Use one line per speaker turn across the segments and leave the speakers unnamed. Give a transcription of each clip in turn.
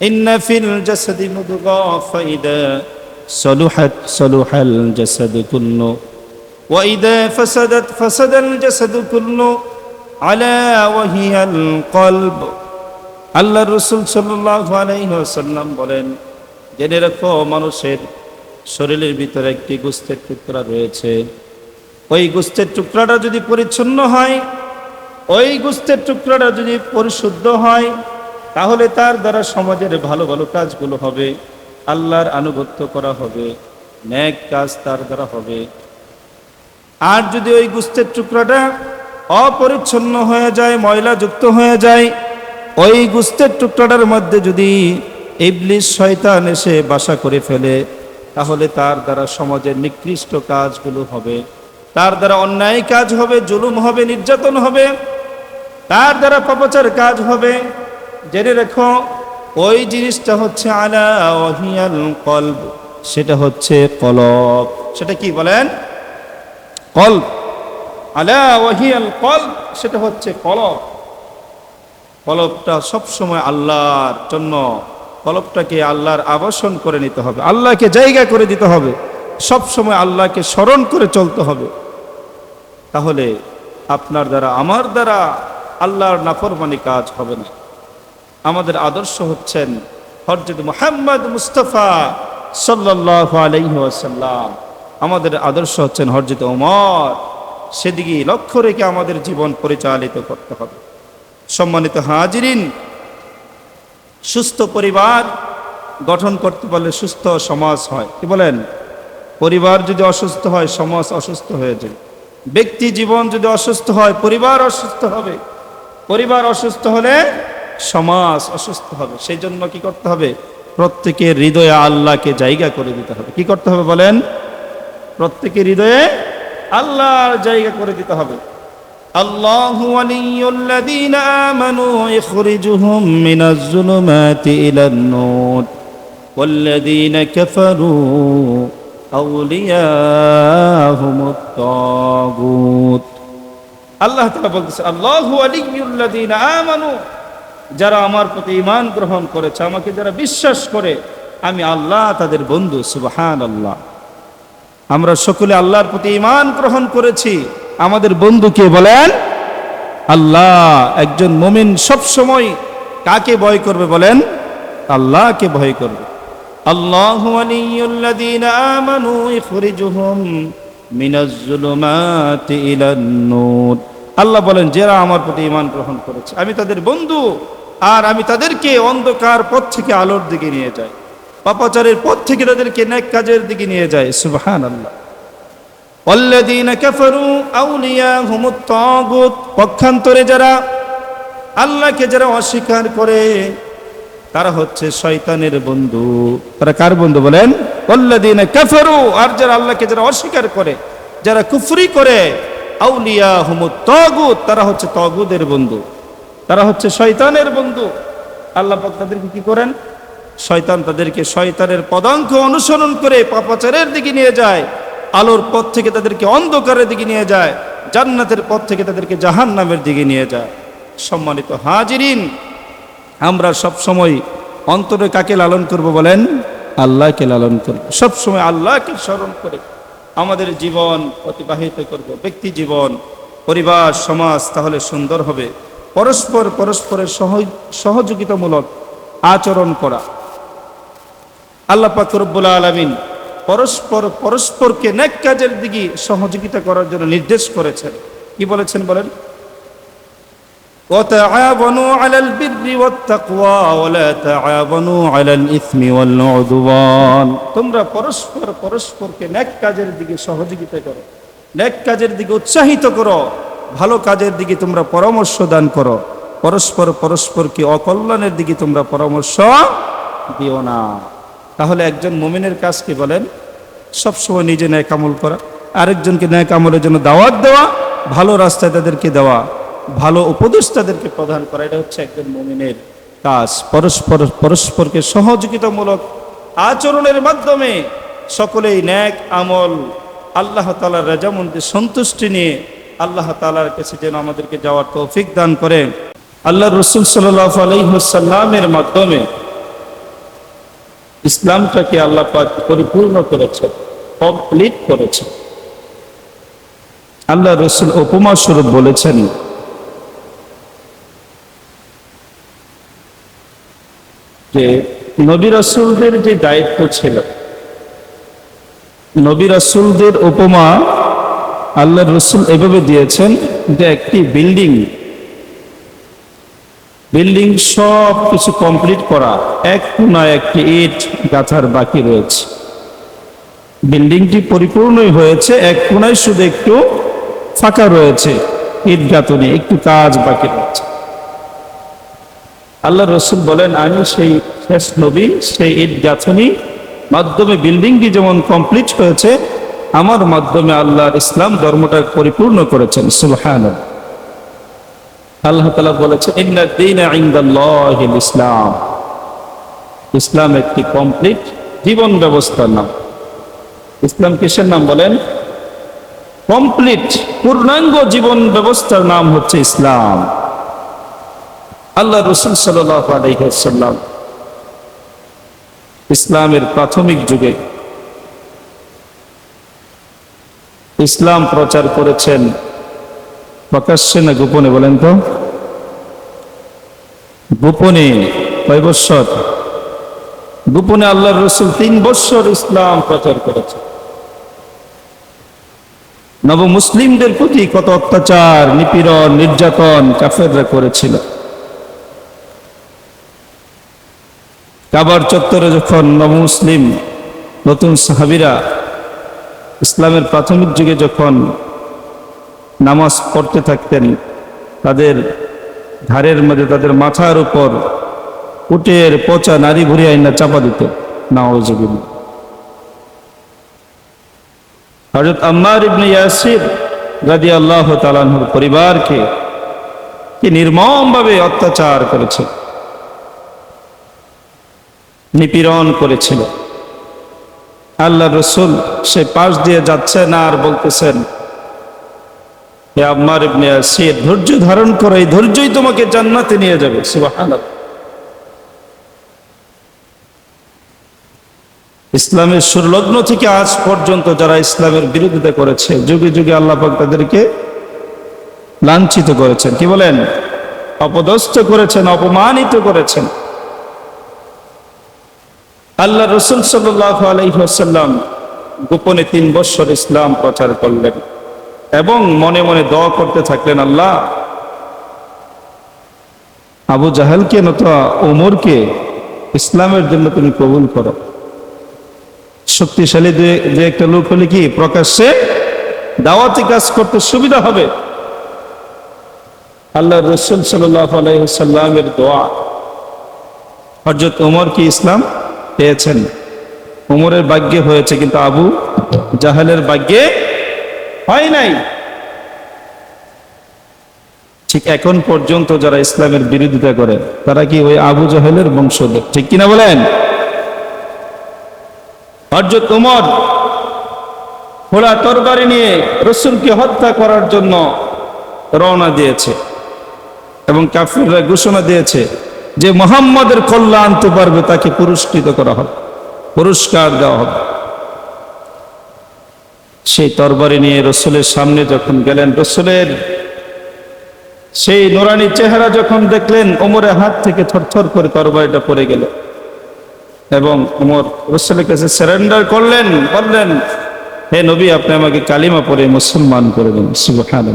إن في الجسد مضغة فإذا صلحت صلح الجسد كله وإذا فسدت فسد الجسد كله على وهي القلب আল্লাহ রসুল সাল্লাহ আলাইসাল্লাম বলেন জেনে রাখো মানুষের শরীরের ভিতরে একটি গুস্তের টুকরা রয়েছে ওই গুস্তের টুকরাটা যদি পরিচ্ছন্ন হয় ওই গুস্তের টুকরাটা যদি পরিশুদ্ধ হয় তাহলে তার দ্বারা সমাজের ভালো ভালো কাজগুলো হবে, আল্লাহর আনুগত্য করা হবে, ন্যাক কাজ তার দ্বারা হবে। আর যদি ওই গুস্তের টুকরাটা অপরিচ্ছন্ন হয়ে যায় ময়লা যুক্ত হয়ে যায়, ওই গুস্তের টুকরাটার মধ্যে যদি ইবলিশ শয়তান এসে বাসা করে ফেলে, তাহলে তার দ্বারা সমাজের নিকৃষ্ট কাজগুলো হবে। তার দ্বারা অন্যায় কাজ হবে, জুলুম হবে, নির্যাতন হবে। তার দ্বারা পাপাচার কাজ হবে। জেনে রেখো, ওই জিনিসটা হচ্ছে আলা ওহিয়াল কলব, সেটা হচ্ছে কলব। সেটা কি বলেন? কলব। আলা ওহিয়াল কলব, সেটা হচ্ছে কলব। কলবটা সবসময় আল্লাহর জন্য, কলবটাকে আল্লাহর আবাসন করে নিতে হবে, আল্লাহকে জায়গা করে দিতে হবে সব সময় আল্লাহকে স্মরণ করে চলতে হবে। তাহলে আপনার দ্বারা, আমার দ্বারা আল্লাহর নাফরমানি কাজ হবে না। আমাদের আদর্শ হচ্ছেন হরজত মোহাম্মদ মুস্তফা সাল্লাহ আলাইহি আমাদের আদর্শ হচ্ছেন হরজত ওমর। সেদিকে লক্ষ্য রেখে আমাদের জীবন পরিচালিত করতে হবে। সম্মানিত হাজিরিন, সুস্থ পরিবার গঠন করতে পারলে সুস্থ সমাজ হয়। কি বলেন? পরিবার যদি অসুস্থ হয়, সমাজ অসুস্থ হয়ে যায়। ব্যক্তি জীবন যদি অসুস্থ হয়, পরিবার অসুস্থ হবে। পরিবার অসুস্থ হলে সমাজ অসুস্থ হবে সেই জন্য কি করতে হবে প্রত্যেকের হৃদয়ে আল্লাহকে জায়গা করে দিতে হবে কি করতে হবে বলেন প্রত্যেকের হৃদয়ে আল্লাহর জায়গা করে দিতে হবে الله ولي الذين آمنوا يخرجهم من الظلمات إلى النور والذين كفروا أولياءهم الطاغوت আল্লাহ তাআলা বলতেছে আল্লাহু আলিয়্যুল্লাযীনা আমানু যারা আমার প্রতি ইমান গ্রহণ করেছে, আমাকে যারা বিশ্বাস করে, আমি আল্লাহ, তাদের বন্ধু, সুবহানাল্লাহ। আমরা সকলে আল্লাহর প্রতি ইমান গ্রহণ করেছি। আমাদের বন্ধুকে বলেন? আল্লাহ। একজন মুমিন সব সময় কাকে ভয় করবে বলেন? আল্লাহকে ভয় করবে। আল্লাহ আল্লাহ বলেন, যারা আমার প্রতি ইমান গ্রহণ করেছে, আমি তাদের বন্ধু, আর আমি তাদেরকে অন্ধকার পথ থেকে আলোর দিকে নিয়ে যাই। পাপাচারের পথ থেকে তাদেরকে ন্যাক কাজের দিকে নিয়ে যায় সুবহান আল্লাহ পক্ষান্তরে যারা আল্লাহকে যারা অস্বীকার করে, তারা হচ্ছে শয়তানের বন্ধু। তারা কার বন্ধু বলেন? অল্লাদিন কাফারু, আর যারা আল্লাহকে যারা অস্বীকার করে, যারা কুফরি করে আউলিয়া হুমুত তগুত, তারা হচ্ছে তগুদের বন্ধু। তারা হচ্ছে শয়তানের বন্ধু। আল্লাহ তাদেরকে কি করেন? শয়তান তাদেরকে শয়তানের পদাঙ্ক অনুসরণ করে পাপাচারের দিকে নিয়ে যায়, আলোর পথ থেকে তাদেরকে অন্ধকারের দিকে নিয়ে যায়, জান্নাতের পথ থেকে তাদেরকে জাহান নামের দিকে নিয়ে যায়। সম্মানিত হাজিরিন, আমরা সব সময় অন্তরে কাকে লালন করব বলেন? আল্লাহকে লালন করব। সব সময় আল্লাহকে স্মরণ করে। আমাদের জীবন অতিবাহিত করব। ব্যক্তি জীবন, পরিবার, সমাজ তাহলে সুন্দর হবে। পরস্পর পরস্পরের সহ- সহযোগিতামূলক আচরণ করা। আল্লাহ পাকুরবুল আলমিন আলামিন পরস্পর পরস্পরকে নেক কাজের দিকে সহযোগিতা করার জন্য নির্দেশ করেছেন। কি বলেছেন বলেন? وتعاونوا على البر والتقوى ولا تعاونوا على الإثم والعدوان তোমরা পরস্পর পরস্পরকে নেক কাজের দিকে সহযোগিতা করো নেক কাজের দিকে উৎসাহিত করো ভালো কাজের দিকে তোমরা পরামর্শ দান করো পরস্পর পরস্পরকে অকল্যাণের দিকে তোমরা পরামর্শ দিও না তাহলে একজন মুমিনের কাজ কি বলেন সবসময় নিজে ন্যায় কামল করা আরেকজনকে ন্যায় কামলের জন্য দাওয়াত দেওয়া ভালো রাস্তায় তাদেরকে দেওয়া ভালো উপদেশ তাদেরকে প্রদান করা, এটা হচ্ছে একজন মুমিনের কাজ। পরস্পর, পরস্পরকে সহযোগিতামূলক আচরণের মাধ্যমে সকলেই ন্যাক আমল, আল্লাহ তালার রাজামন্দি সন্তুষ্টি নিয়ে আল্লাহ তালার কাছে যেন আমাদেরকে যাওয়ার তৌফিক দান করেন। আল্লাহ রসুল সাল্লাহ আলহিহসাল্লামের মাধ্যমে ইসলামটাকে আল্লাহ পরিপূর্ণ করেছেন, কমপ্লিট করেছেন। আল্লাহ রসুল উপমা স্বরূপ বলেছেন যে নবী রাসূলদের যে দায়িত্ব ছিল, নবী রাসূলদের উপমা আল্লাহ রসুল এভাবে দিয়েছেন যে একটি বিল্ডিং বিল্ডিং সব কিছু কমপ্লিট করা, এক কোনায় একটি ইট গাথার বাকি রয়েছে। বিল্ডিংটি পরিপূর্ণই হয়েছে, এক কোনায় শুধু একটু ফাঁকা রয়েছে, ইট গাঁথনি, একটু কাজ বাকি রয়েছে। আল্লাহ রসুল বলেন, আমি সেই শেষ নবী, সেই ইট গাঁথনি মাধ্যমে বিল্ডিংটি যেমন কমপ্লিট হয়েছে, আমার মাধ্যমে আল্লাহর ইসলাম ধর্মটা পরিপূর্ণ করেছেন। সুলহান আল্লাহ তালা বলেছে ইসলাম। ইসলাম একটি কমপ্লিট জীবন ব্যবস্থার নাম। ইসলাম কিসের নাম বলেন? কমপ্লিট পূর্ণাঙ্গ জীবন ব্যবস্থার নাম হচ্ছে ইসলাম। আল্লাহ রসুল সাল্লাম ইসলামের প্রাথমিক যুগে ইসলাম প্রচার করেছেন প্রকাশ্যে না গোপনে বলেন তো? গোপনে কয় বৎসর? গোপনে আল্লাহ রসুল তিন বৎসর ইসলাম প্রচার করেছে নব মুসলিমদের প্রতি কত অত্যাচার, নিপীড়ন, নির্যাতন কাফেররা করেছিল। কাবার চত্বরে যখন নব মুসলিম নতুন সাহাবিরা ইসলামের প্রাথমিক যুগে যখন নামাজ পড়তে থাকতেন, তাদের ঘাড়ের মধ্যে তাদের মাথার উপর উটের পচা নারী ঘুরিয়ে আইনা চাপা দিত। নাওজবিল হজরত আম্মার ইবনে ইয়াসির রাদি আল্লাহ তালানহুর পরিবারকে কি নির্মমভাবে অত্যাচার করেছে। নিপীড়ন করেছিল। আল্লাহ রসুল সে পাশ দিয়ে যাচ্ছেন আর বলতেছেন আম্মার ইবনে ইয়াসির, ধৈর্য ধারণ করে, এই ধৈর্যই তোমাকে জান্নাতে নিয়ে যাবে। ইসলামের সুরলগ্ন থেকে আজ পর্যন্ত যারা ইসলামের বিরোধিতা করেছে, যুগে যুগে আল্লাহ তাদেরকে লাঞ্ছিত করেছেন। কি বলেন? অপদস্থ করেছেন, অপমানিত করেছেন। আল্লাহ রসুল সাল্লাহ আলাইসাল্লাম গোপনে তিন বৎসর ইসলাম প্রচার করলেন এবং মনে মনে দোয়া করতে থাকলেন, আল্লাহ, আবু জাহেলকে নতুবা ওমরকে ইসলামের জন্য তুমি কবুল করো। শক্তিশালী যে একটা লোক হলে কি প্রকাশ্যে দাওয়াতি কাজ করতে সুবিধা হবে? আল্লাহ রসুল সাল্লামের দোয়া। হজরত ওমর কি ইসলাম? পেয়েছেন। উমরের ভাগ্যে হয়েছে কিন্তু আবু জাহালের ভাগ্যে হয় নাই। ঠিক এখন পর্যন্ত যারা ইসলামের বিরোধিতা করে, তারা কি ওই আবু জাহেলের বংশধর? ঠিক কিনা বলেন? হজরত উমর খোলা তরবারি নিয়ে রসুলকে হত্যা করার জন্য রওনা দিয়েছে এবং কাফিররা ঘোষণা দিয়েছে যে মোহাম্মদের কল্যাণ আনতে পারবে, তাকে পুরস্কৃত করা হবে, পুরস্কার দেওয়া হবে। সেই তরবারি নিয়ে রসুলের সামনে যখন গেলেন, রসুলের সেই নোরানি চেহারা যখন দেখলেন, ওমরের হাত থেকে থরথর করে তরবারিটা পড়ে গেল এবং উমর রসুলের কাছে সারেন্ডার করলেন, বললেন, হে নবী, আপনি আমাকে কালিমা পরে মুসলমান করে দেন সুবহান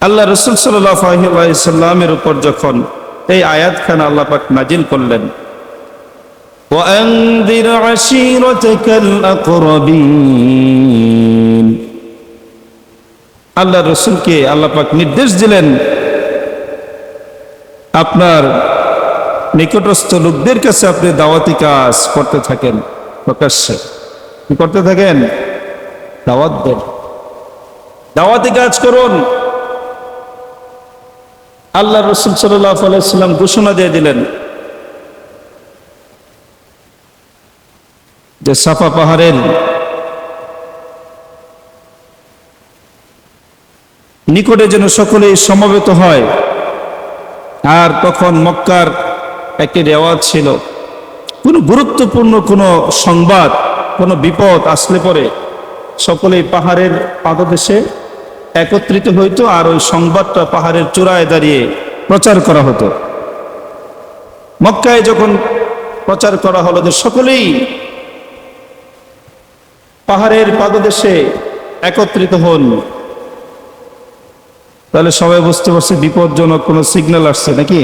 আল্লাহ রসুল সাল্লামের উপর যখন এই আয়াত খান আল্লাহ পাক নাজিল করলেন আল্লাহ রসুলকে আল্লাহ পাক নির্দেশ দিলেন, আপনার নিকটস্থ লোকদের কাছে আপনি দাওয়াতি কাজ করতে থাকেন। প্রকাশ্যে। করতে থাকেন? দাওয়াত দেন। দাওয়াতি কাজ করুন। আল্লাহ রসুল সাল্লাহ আলাইসাল্লাম ঘোষণা দিয়ে দিলেন যে সাফা পাহাড়ের নিকটে যেন সকলেই সমবেত হয়। আর তখন মক্কার একটি রেওয়াজ ছিল। কোনো গুরুত্বপূর্ণ কোনো সংবাদ, কোনো বিপদ আসলে পরে সকলেই পাহাড়ের পাদদেশে একত্রিত হইতো আর ওই সংবাদটা পাহাড়ের চূড়ায় দাঁড়িয়ে প্রচার করা হতো। মক্কায় যখন প্রচার করা হলো যে সকলেই পাহাড়ের পাদদেশে একত্রিত হন, তাহলে সবাই বুঝতে পারছে বিপজ্জনক কোনো সিগন্যাল আসছে নাকি?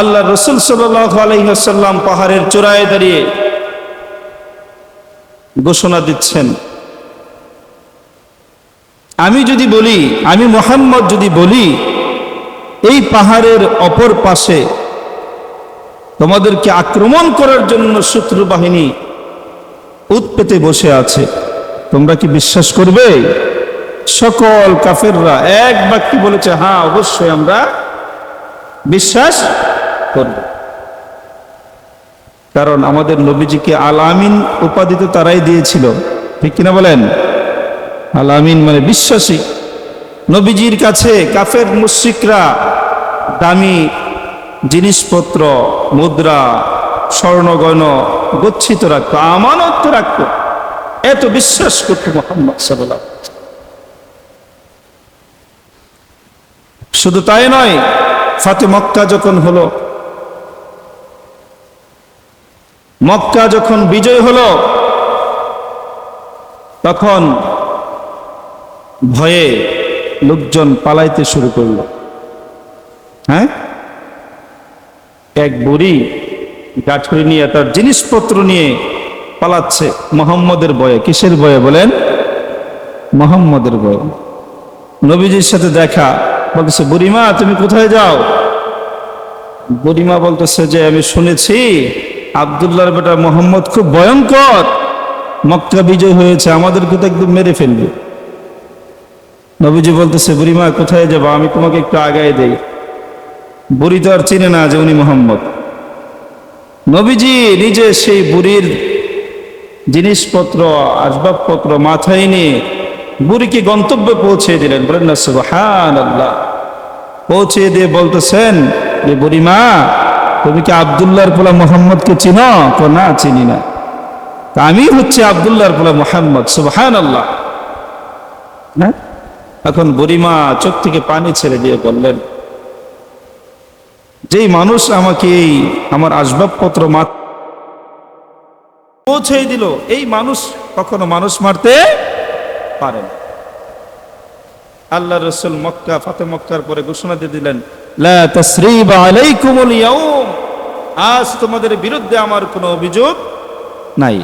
আল্লাহ রসুল সাল্লাম পাহাড়ের চূড়ায় দাঁড়িয়ে ঘোষণা দিচ্ছেন আমি যদি বলি, আমি মোহাম্মদ যদি বলি, এই পাহাড়ের অপর পাশে তোমাদেরকে আক্রমণ করার জন্য শত্রু বাহিনী উৎপেতে বসে আছে। তোমরা কি বিশ্বাস করবে? সকল কাফেররা এক বাক্যে বলেছে হ্যাঁ অবশ্যই আমরা বিশ্বাস করব। কারণ আমাদের নবীজিকে আল আমিন উপাধি তো তারাই দিয়েছিল। ঠিক কিনা বলেন? আল আমিন মানে বিশ্বাসী। নবীজির কাছে কাফের মুশ্রিকরা দামি জিনিসপত্র, মুদ্রা স্বর্ণগণ গচ্ছিত রাখতো, আমানত রাখত। এত বিশ্বাস করতো মোহাম্মদ সাল্লাহ শুধু তাই নয়, ফাতে মক্কা যখন হলো, মক্কা যখন বিজয় হলো, তখন ভয়ে লোকজন পালাইতে শুরু করল। হ্যাঁ? এক বুড়ি গাঠুরি নিয়ে তার জিনিসপত্র নিয়ে পালাচ্ছে মোহাম্মদের বয়ে কিসের বয়ে বলেন? মোহাম্মদের বয়ে নবীজির সাথে দেখা বলতেছে, বুড়িমা, তুমি কোথায় যাও? বুড়িমা বলতেছে যে, আমি শুনেছি আবদুল্লাহর বেটা মোহাম্মদ খুব ভয়ঙ্কর। মক্কা বিজয় হয়েছে, আমাদেরকে তো একদম মেরে ফেলবে। নবীজি বলতেছে বুড়িমা কোথায় যাব? আমি তোমাকে একটু আগায় দেই। বুড়ি তো আর চিনে না যে উনি মোহাম্মদ। নবীজি নিজে সেই বুড়ির জিনিসপত্র, আসবাবপত্র মাথায় নিয়ে বুড়িকে গন্তব্যে পৌঁছে দিলেন। বলেন, না আল্লাহ পৌঁছে দিয়ে বলতেছেন যে বুড়িমা তুমি কি আবদুল্লাহর পোলা মোহাম্মদকে চিনো? না, চিনি না। আমি হচ্ছে আবদুল্লাহর পোলা মোহাম্মদ সুবহান আল্লাহ হ্যাঁ? এখন বুড়িমা চোখ থেকে পানি ছেড়ে দিয়ে বললেন, যেই মানুষ আমাকে এই আমার আসবাবপত্র মাত পৌঁছে দিল। এই মানুষ কখনো মানুষ মারতে পারে না। আল্লাহ রসুল মক্কা ফাতে মক্কার পরে ঘোষণা দিয়ে দিলেন আজ তোমাদের বিরুদ্ধে আমার কোনো অভিযোগ নাই।